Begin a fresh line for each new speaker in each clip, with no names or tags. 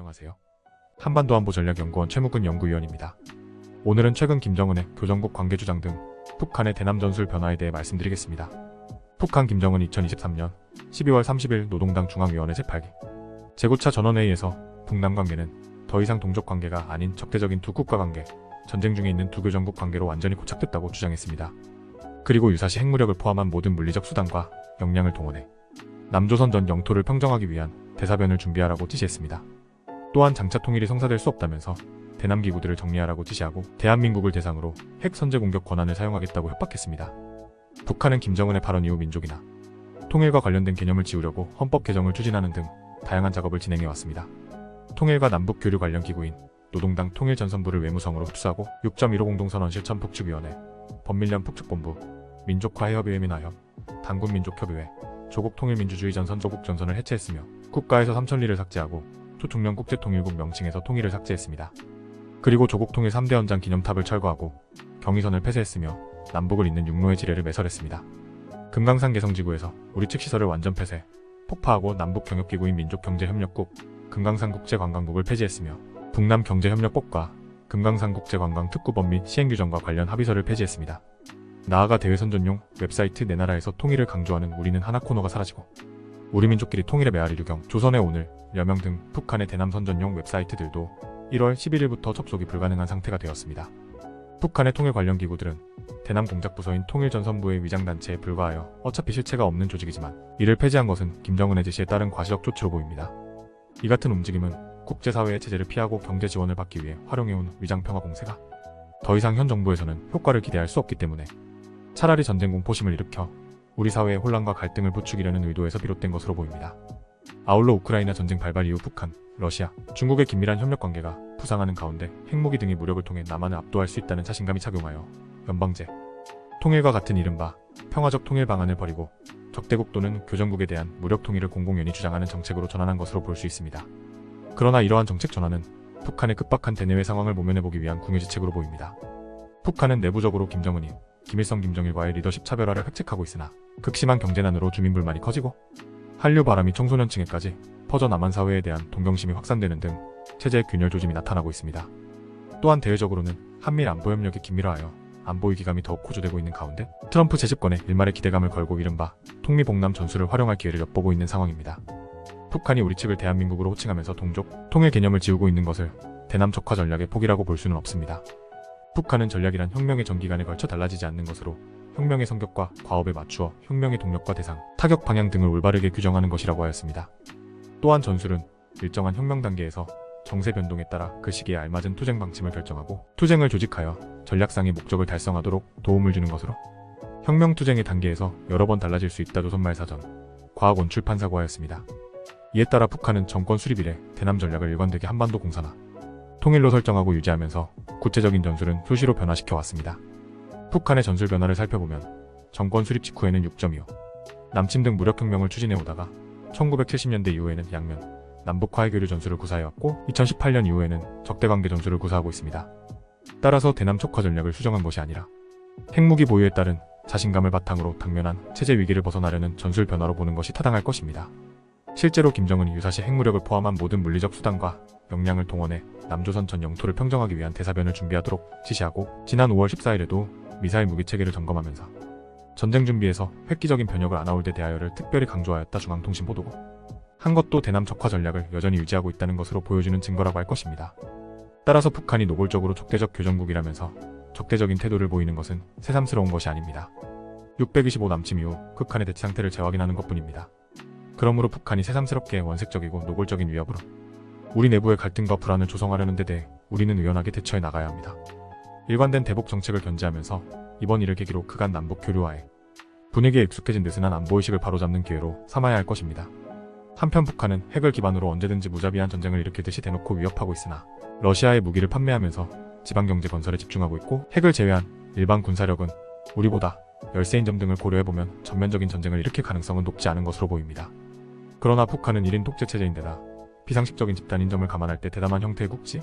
안녕하세요. 한반도 안보 전략연구원 최묵근 연구위원입니다. 오늘은 최근 김정은의 교정국 관계 주장 등 북한의 대남 전술 변화에 대해 말씀드리겠습니다. 북한 김정은 2023년 12월 30일 노동당 중앙위원회 제8기 제9차 전원회의에서 북남 관계는 더 이상 동족 관계가 아닌 적대적인 두 국가 관계, 전쟁 중에 있는 두 교정국 관계로 완전히 고착됐다고 주장했습니다. 그리고 유사시 핵무력을 포함한 모든 물리적 수단과 역량을 동원해 남조선 전 영토를 평정하기 위한 대사변을 준비하라고 지시했습니다. 또한 장차 통일이 성사될 수 없다면서 대남 기구들을 정리하라고 지시하고 대한민국을 대상으로 핵 선제 공격 권한을 사용하겠다고 협박했습니다. 북한은 김정은의 발언 이후 민족이나 통일과 관련된 개념을 지우려고 헌법 개정을 추진하는 등 다양한 작업을 진행해 왔습니다. 통일과 남북 교류 관련 기구인 노동당 통일전선부를 외무성으로 흡수하고 6.15 공동선언 실천 북측위원회, 범민련 북측본부, 민족화해협의회 민화협, 당군민족협의회, 조국통일민주주의 전선 조국전선을 해체했으며 국가에서 삼천리를 삭제하고 초통령 국제통일국 명칭에서 통일을 삭제했습니다. 그리고 조국 통일 3대 연장 기념탑을 철거하고 경의선을 폐쇄했으며 남북을 잇는 육로의 지뢰를 매설했습니다. 금강산 개성지구에서 우리 측 시설을 완전 폐쇄, 폭파하고 남북 경협기구인 민족경제협력국, 금강산 국제관광국을 폐지했으며 북남 경제협력법과 금강산 국제관광특구법 및 시행규정과 관련 합의서를 폐지했습니다. 나아가 대외선전용 웹사이트 내 나라에서 통일을 강조하는 우리는 하나 코너가 사라지고 우리 민족끼리 통일의 메아리 류경, 조선의 오늘, 여명 등 북한의 대남 선전용 웹사이트들도 1월 11일부터 접속이 불가능한 상태가 되었습니다. 북한의 통일 관련 기구들은 대남 공작 부서인 통일전선부의 위장단체에 불과하여 어차피 실체가 없는 조직이지만 이를 폐지한 것은 김정은의 지시에 따른 과시적 조치로 보입니다. 이 같은 움직임은 국제사회의 체제를 피하고 경제 지원을 받기 위해 활용해온 위장평화 공세가 더 이상 현 정부에서는 효과를 기대할 수 없기 때문에 차라리 전쟁 공포심을 일으켜 우리 사회의 혼란과 갈등을 부추기려는 의도에서 비롯된 것으로 보입니다. 아울러 우크라이나 전쟁 발발 이후 북한, 러시아, 중국의 긴밀한 협력 관계가 부상하는 가운데 핵무기 등의 무력을 통해 남한을 압도할 수 있다는 자신감이 작용하여 연방제, 통일과 같은 이른바 평화적 통일 방안을 버리고 적대국 또는 교정국에 대한 무력 통일을 공공연히 주장하는 정책으로 전환한 것으로 볼 수 있습니다. 그러나 이러한 정책 전환은 북한의 급박한 대내외 상황을 모면해보기 위한 궁유지책으로 보입니다. 북한은 내부적으로 김정은이 김일성 김정일과의 리더십 차별화를 획책하고 있으나 극심한 경제난으로 주민 불만이 커지고 한류 바람이 청소년층에까지 퍼져 남한 사회에 대한 동경심이 확산되는 등 체제의 균열 조짐이 나타나고 있습니다. 또한 대외적으로는 한미 안보 협력이 긴밀화하여 안보 위기감이 더욱 고조되고 있는 가운데 트럼프 재집권에 일말의 기대감을 걸고 이른바 통미봉남 전술을 활용할 기회를 엿보고 있는 상황입니다. 북한이 우리 측을 대한민국으로 호칭하면서 동족, 통일 개념을 지우고 있는 것을 대남 적화 전략의 포기라고 볼 수는 없습니다. 북한은 전략이란 혁명의 전기간에 걸쳐 달라지지 않는 것으로 혁명의 성격과 과업에 맞추어 혁명의 동력과 대상, 타격 방향 등을 올바르게 규정하는 것이라고 하였습니다. 또한 전술은 일정한 혁명 단계에서 정세 변동에 따라 그 시기에 알맞은 투쟁 방침을 결정하고 투쟁을 조직하여 전략상의 목적을 달성하도록 도움을 주는 것으로 혁명 투쟁의 단계에서 여러 번 달라질 수 있다 조선말 사전 과학원 출판사고 하였습니다. 이에 따라 북한은 정권 수립 이래 대남 전략을 일관되게 한반도 공산화, 통일로 설정하고 유지하면서 구체적인 전술은 수시로 변화시켜 왔습니다. 북한의 전술 변화를 살펴보면 정권 수립 직후에는 6.25 남침 등 무력혁명을 추진해 오다가 1970년대 이후에는 양면 남북화 해 교류 전술을 구사해왔고 2018년 이후에는 적대관계 전술을 구사하고 있습니다. 따라서 대남 촉화 전략을 수정한 것이 아니라 핵무기 보유에 따른 자신감을 바탕으로 당면한 체제 위기를 벗어나려는 전술 변화로 보는 것이 타당할 것입니다. 실제로 김정은이 유사시 핵무력을 포함한 모든 물리적 수단과 역량을 동원해 남조선 전 영토를 평정하기 위한 대사변을 준비하도록 지시하고 지난 5월 14일에도 미사일 무기 체계를 점검하면서 전쟁 준비에서 획기적인 변혁을 안아올 데 대하여를 특별히 강조하였다 중앙통신 보도고 한 것도 대남 적화 전략을 여전히 유지하고 있다는 것으로 보여주는 증거라고 할 것입니다. 따라서 북한이 노골적으로 적대적 교정국이라면서 적대적인 태도를 보이는 것은 새삼스러운 것이 아닙니다. 625 남침 이후 극한의 대치 상태를 재확인하는 것뿐입니다. 그러므로 북한이 새삼스럽게 원색적이고 노골적인 위협으로 우리 내부의 갈등과 불안을 조성하려는 데 대해 우리는 유연하게 대처해 나가야 합니다. 일관된 대북 정책을 견지하면서 이번 일을 계기로 그간 남북 교류와의 분위기에 익숙해진 느슨한 안보의식을 바로잡는 기회로 삼아야 할 것입니다. 한편 북한은 핵을 기반으로 언제든지 무자비한 전쟁을 일으킬 듯이 대놓고 위협하고 있으나 러시아에 무기를 판매하면서 지방경제 건설에 집중하고 있고 핵을 제외한 일반 군사력은 우리보다 열세인 점 등을 고려해보면 전면적인 전쟁을 일으킬 가능성은 높지 않은 것으로 보입니다. 그러나 북한은 1인 독재체제인데다 비상식적인 집단인 점을 감안할 때 대담한 형태의 국지,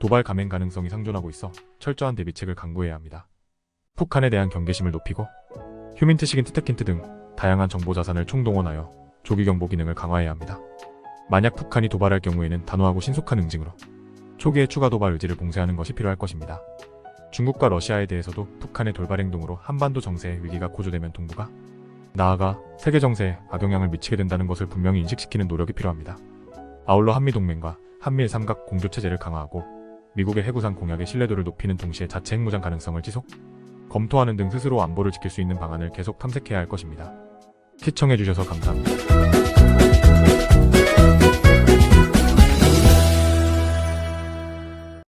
도발 감행 가능성이 상존하고 있어 철저한 대비책을 강구해야 합니다. 북한에 대한 경계심을 높이고 휴민트 식인 트테킨트 등 다양한 정보 자산을 총동원하여 조기 경보 기능을 강화해야 합니다. 만약 북한이 도발할 경우에는 단호하고 신속한 응징으로 초기의 추가 도발 의지를 봉쇄하는 것이 필요할 것입니다. 중국과 러시아에 대해서도 북한의 돌발 행동으로 한반도 정세의 위기가 고조되면 동북아, 나아가 세계 정세에 악영향을 미치게 된다는 것을 분명히 인식시키는 노력이 필요합니다. 아울러 한미 동맹과 한미일 삼각 공조 체제를 강화하고 미국의 해구상 공약의 신뢰도를 높이는 동시에 자체 핵무장 가능성을 지속, 검토하는 등 스스로 안보를 지킬 수 있는 방안을 계속 탐색해야 할 것입니다. 시청해주셔서 감사합니다.